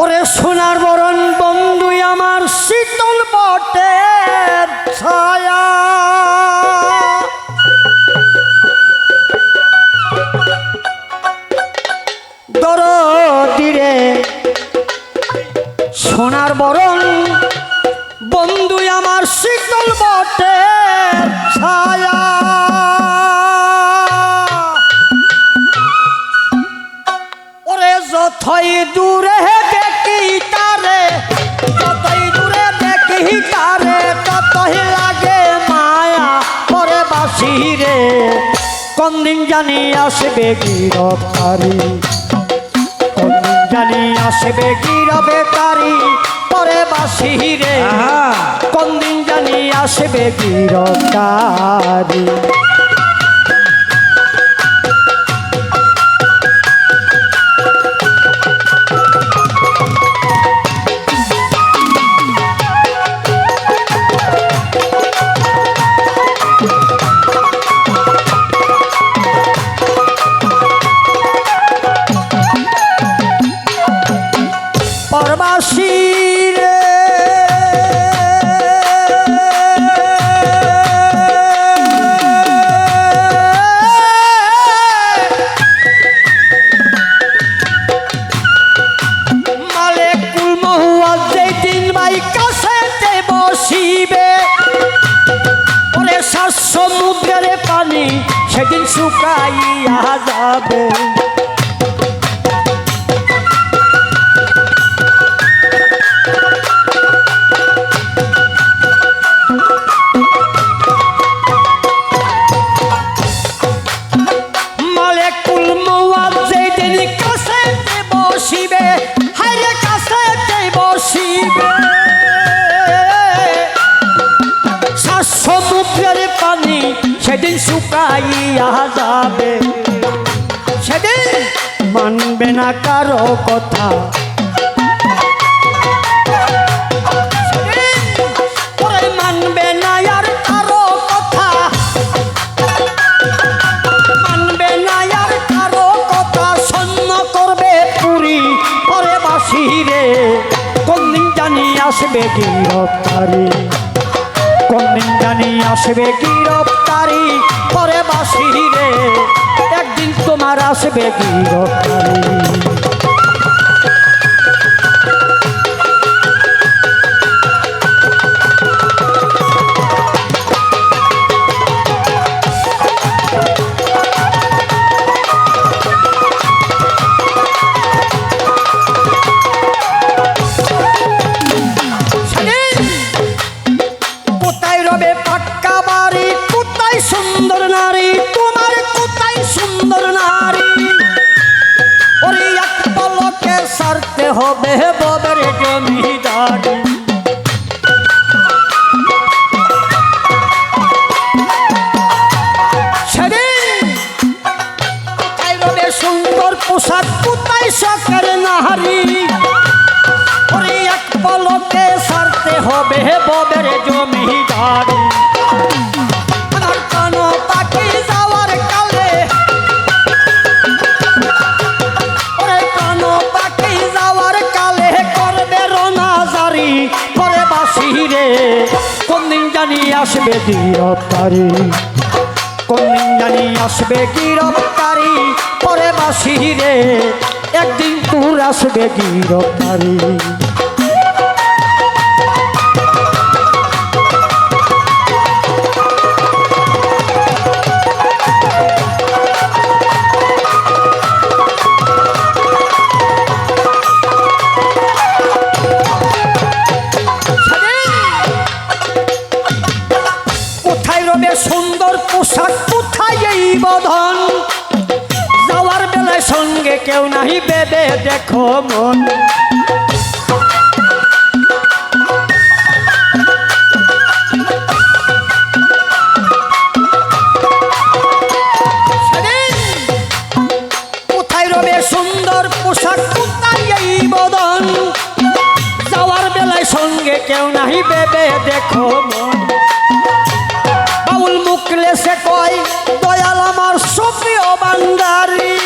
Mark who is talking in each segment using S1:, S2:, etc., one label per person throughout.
S1: ওরে সোনার বরণ বন্ধু আমার শীতল বটের ছায়া। দর তীরে সোনার বরণ কোন দিন জানি আসবে গিরফতারি? কোন দিন জানি আসবে গিরবে তারি পরে বাসি
S2: রে
S1: কোন দিন জানি আসবে গিরফতারি? পানি সেদিন শুকাইয়া যাবে। সেদিন শুকাইয়া যাবে। সেদিন মানবে না কারও কথা। সেদিন ওরে মানবে না আর কারও কথা। মানবে না আর কারও কথা। সন্ন করবে পুরি পরে বাসিরে কোন দিন জানি আসবে গিরফতারি। কোন জানি আসবে গিরফতারি পরে বাসি রে। একদিন তোমার আসবে গিরফতারি। সারতে হবে ববের জমিদারি। সুন্দর পোশাক, কোথায় সকের নারী ওরে এক পলকে সারতে হবে ববের জমিদারি। আসবে গিরফতারি? কোন দিন জানি আসবে গিরফতারি? পরে বাসি রে একদিন তোর আসবে গিরফতারি। কেউ নাহি বেবে দেখো মন। কেউ নাহি বেবে দেখো মন। বাউল মুখলে সে কয়, দয়াল আমার সুপ্রিয় বান্দারি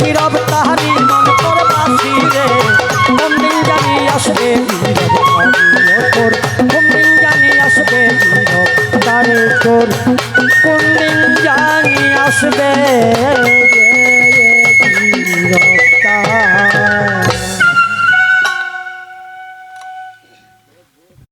S1: আসবে তাহারি মন তোর বাসি রে। কোন দিন জানি আসবে তোর কোন দিন জানি আসবে তারে তোর কোন জানি আসবে। গিরফতারি